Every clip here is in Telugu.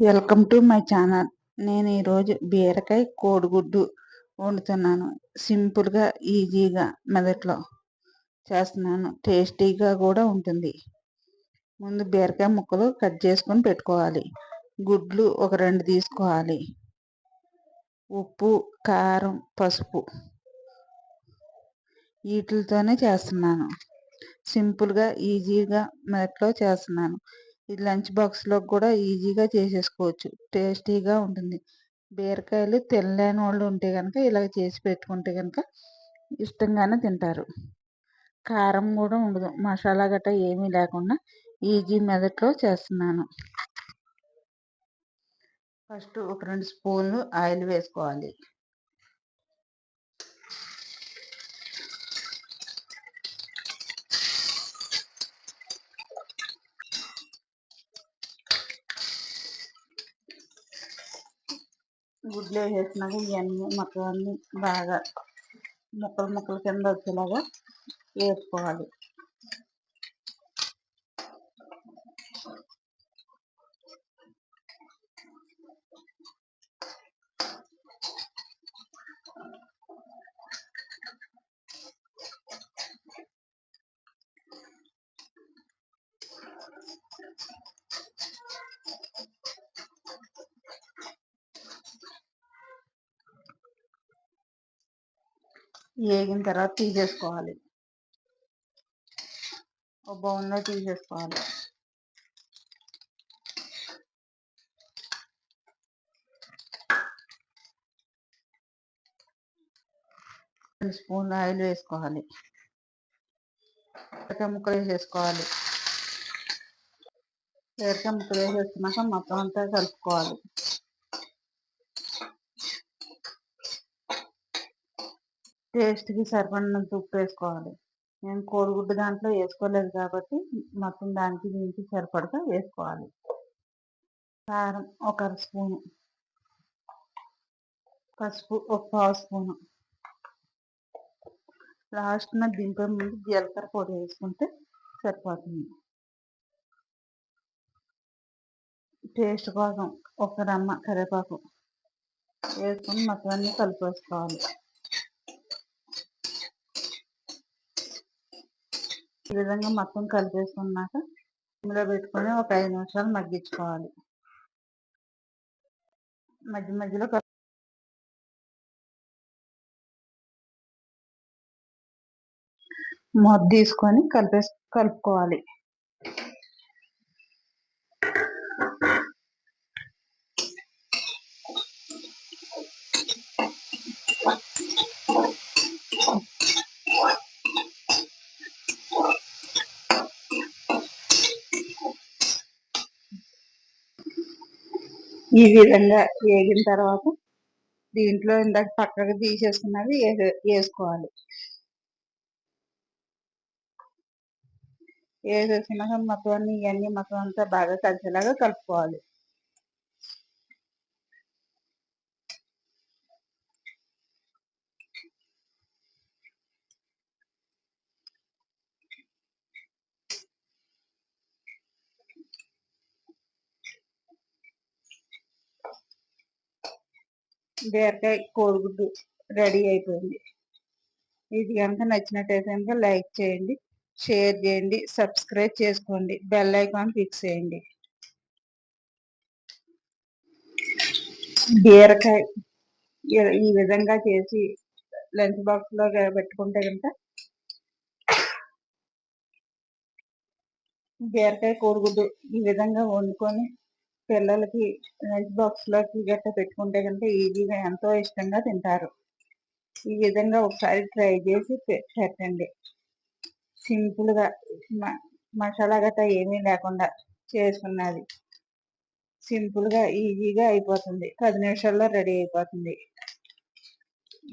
వెల్కమ్ టు మై ఛానల్ నేను ఈరోజు బీరకాయ కోడిగుడ్డు వండుతున్నాను. సింపుల్గా ఈజీగా మెదట్లో చేస్తున్నాను. టేస్టీగా కూడా ఉంటుంది. ముందు బీరకాయ ముక్కలు కట్ చేసుకొని పెట్టుకోవాలి. గుడ్లు ఒక రెండు తీసుకోవాలి. ఉప్పు కారం పసుపు వీటితోనే చేస్తున్నాను. సింపుల్గా ఈజీగా మెదట్లో చేస్తున్నాను. ఈ లంచ్ బాక్స్లో కూడా ఈజీగా చేసేసుకోవచ్చు. టేస్టీగా ఉంటుంది. బీరకాయలు తినలేని వాళ్ళు ఉంటే కనుక ఇలా చేసి పెట్టుకుంటే కనుక ఇష్టంగానే తింటారు. కారం కూడా ఉండదు. మసాలా గట్రా ఏమీ లేకుండా ఈజీ మెథడ్లో చేస్తున్నాను. ఫస్ట్ ఒక రెండు స్పూన్లు ఆయిల్ వేసుకోవాలి. గుడ్లు వేసేసినాక ఇవన్నీ మొత్తం అన్నీ బాగా ముక్కలు ముక్కలు కింద వచ్చేలాగా వేసుకోవాలి. వేగిన తర్వాత తీసేసుకోవాలి. ఒక బౌన్లో తీసేసుకోవాలి. రెండు స్పూన్లు ఆయిల్ వేసుకోవాలి. ఎరకాయ ముక్కలు వేసేసుకోవాలి. ఎరకాయ ముక్కలు వేసేసుకున్నాక మొత్తం అంతా కలుపుకోవాలి. టేస్ట్కి సరిపడినంత ఉప్పు వేసుకోవాలి. నేను కోడిగుడ్డు దాంట్లో వేసుకోలేదు కాబట్టి మొత్తం దానికి దీనికి సరిపడగా వేసుకోవాలి. కారం ఒక అర స్పూను. పసుపు ఒక పావు స్పూను. లాస్ట్న దింపే ముందు జీలకర్ర పొడి వేసుకుంటే సరిపోతుంది. టేస్ట్ కోసం ఒక రమ్మ కరివేపాకు వేసుకొని మొత్తం అన్నీ కలిపేసుకోవాలి. ఈ విధంగా మొత్తం కలిపేసుకున్నాక ఇందులో పెట్టుకొని ఒక ఐదు నిమిషాలు మగ్గించుకోవాలి. మధ్య మధ్యలో మొద్దు తీసుకొని కలిపేసి కలుపుకోవాలి. ఈ విధంగా వేగిన తర్వాత దీంట్లో ఇందాక పక్కకు తీసేసుకున్నది వేసుకోవాలి. వేసేసినాక మొత్తం అన్ని ఇవన్నీ మొత్తం అంతా బాగా కలిసేలాగా కలుపుకోవాలి. బీరకాయ కోడిగుడ్డు రెడీ అయిపోయింది. ఇది కనుక నచ్చినట్టయితే కనుక లైక్ చేయండి షేర్ చేయండి సబ్స్క్రైబ్ చేసుకోండి బెల్ ఐకాన్ ఫిక్స్ చేయండి. బీరకాయ ఈ విధంగా చేసి లంచ్ బాక్స్లో పెట్టుకుంటే కనుక బీరకాయ కోడిగుడ్డు ఈ విధంగా వండుకొని పిల్లలకి లంచ్ బాక్స్లోకి గట్ట పెట్టుకుంటే కనుక ఈజీగా ఎంతో ఇష్టంగా తింటారు. ఈ విధంగా ఒకసారి ట్రై చేసి పెట్టండి. సింపుల్గా మసాలా గట్ట ఏమీ లేకుండా చేసుకున్నది. సింపుల్గా ఈజీగా అయిపోతుంది. పది నిమిషాల్లో రెడీ అయిపోతుంది.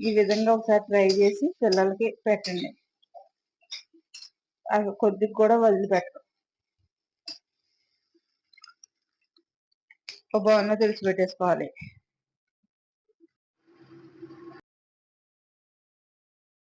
ఈ విధంగా ఒకసారి ట్రై చేసి పిల్లలకి పెట్టండి. కొద్దిగా కూడా వదిలిపెట్టరు ఒక బౌల్లో తెలిసి పెట్టేసుకోవాలి